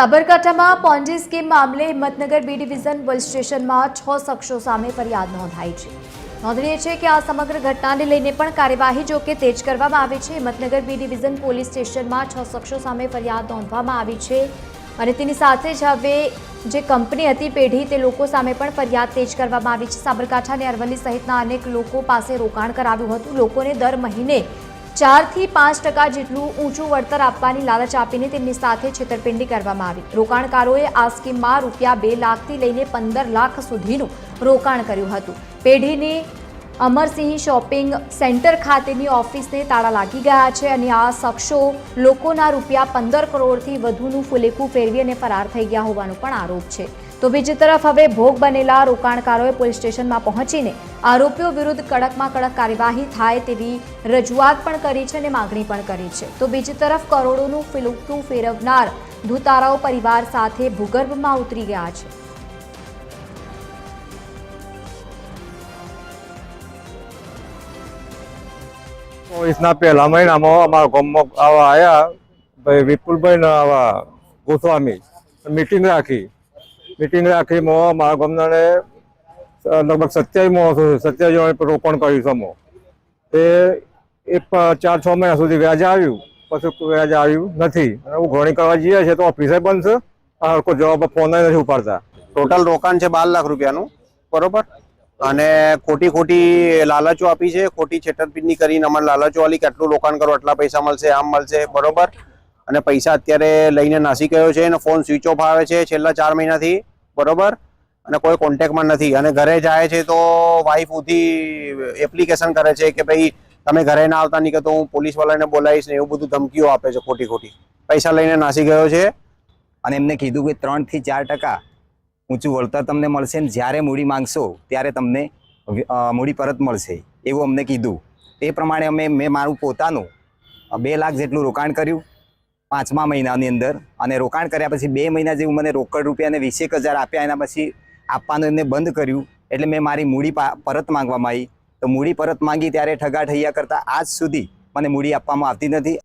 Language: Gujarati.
સાબરકાંઠામાં પોન્જી સ્કીમ મામલે હિંમતનગર બી ડિવિઝન પોલીસ સ્ટેશનમાં છ શખ્સો સામે ફરિયાદ નોંધાઈ છે. નોંધનીય છે કે આ સમગ્ર ઘટનાને લઈને પણ કાર્યવાહી જો કે તેજ કરવામાં આવી છે. હિંમતનગર બી ડિવિઝન પોલીસ સ્ટેશનમાં છ શખ્સો સામે ફરિયાદ નોંધવામાં આવી છે અને તેની સાથે જ હવે જે કંપની હતી પેઢી તે લોકો સામે પણ ફરિયાદ તેજ કરવામાં આવી છે. સાબરકાંઠા અને અરવલ્લી સહિતના અનેક લોકો પાસે રોકાણ કરાવ્યું હતું. લોકોને દર મહિને ચારથી પાંચ ટકા જેટલું ઊંચું વળતર આપવાની લાલચ આપીને તેમની સાથે છેતરપિંડી કરવામાં આવી. રોકાણકારોએ આ સ્કીમમાં રૂપિયા બે લાખથી લઈને પંદર લાખ સુધીનું રોકાણ કર્યું હતું. પેઢીની અમરસિંહ શોપિંગ સેન્ટર ખાતેની ઓફિસને તાળા લાગી ગયા છે અને આ શખ્સો લોકોના રૂપિયા પંદર કરોડથી વધુનું ફુલેકું ફેરવી અને ફરાર થઈ ગયા હોવાનો પણ આરોપ છે. તો બીજી તરફ હવે ભોગ બનેલા રોકાણકારોએ પોલીસ સ્ટેશનમાં પહોંચીને આરોપીઓ વિરુદ્ધ કડકમાં કડક કાર્યવાહી થાય તેવી રજૂઆત પણ કરી છે અને માગણી પણ કરી છે. તો બીજી તરફ કરોડોનું ફિલુકતું ફેરવનાર ધુતારાઓ પરિવાર સાથે ભૂગર્ભમાં ઉતરી ગયા છે. ચોવીસના પહેલા મહિનામાં અમારા ગામમાં આવા આવ્યા ભાઈ વિપુલભાઈ આવા ગોસ્વામી, મિટિંગ રાખી. મિટિંગ રાખીમાં મારા ગામનાને લગભગ સત્યાવીસ માણસો સત્યાવીસ જણ રોપણ કર્યું સમો તે એ ચાર, છ મહિના સુધી વ્યાજ આવ્યું પછી વ્યાજ આવ્યું નથી. અને ઘણી કરવા જઈએ છે તો ઓફિસે બંધ છે. આ જવાબ ફોન નથી ઉપાડતા. ટોટલ રોકાણ છે બાર લાખ રૂપિયાનું. બરોબર? અને ખોટી ખોટી લાલચો આપી છે. ખોટી છેતરપિંડી કરીને અમારે લાલચો આલી કે આટલું રોકાણ કરો, આટલા પૈસા મળશે, આમ મળશે. બરોબર? અને પૈસા અત્યારે લઈને નાસી ગયો છે અને ફોન સ્વિચ ઓફ આવે છે છેલ્લા ચાર મહિનાથી. બરોબર? અને કોઈ કોન્ટેક્ટમાં નથી. અને ઘરે જાય છે તો વાઈફ ઉધી એપ્લિકેશન કરે છે કે ભાઈ, તમે ઘરે ના આવતા નહીં કે તો હું પોલીસ વાળાને બોલાવીશ ને એવું બધું ધમકીઓ આપે છે ખોટી ખોટી પૈસા લઈને નાસી ગયો છે. અને એમને કીધું કે ત્રણથી ચાર ટકા ઊંચું વળતર તમને મળશે ને જ્યારે મૂડી માંગશો ત્યારે તમને મૂડી પરત મળશે. એવું અમને કીધું. તે પ્રમાણે અમે, મેં મારું પોતાનું બે લાખ જેટલું રોકાણ કર્યું. પાંચમા મહિનાની અંદર અને રોકાણ કર્યા પછી બે મહિના જેવું મને રોકડ રૂપિયાને વીસેક હજાર આપ્યા એના પછી આપવાનું એમને બંધ કર્યું. એટલે મેં મારી મૂડી પરત માંગવામાં આવી. તો મૂડી પરત માંગી ત્યારે ઠગા ઠૈયા કરતાં આજ સુધી મને મૂડી આપવામાં આવતી નથી.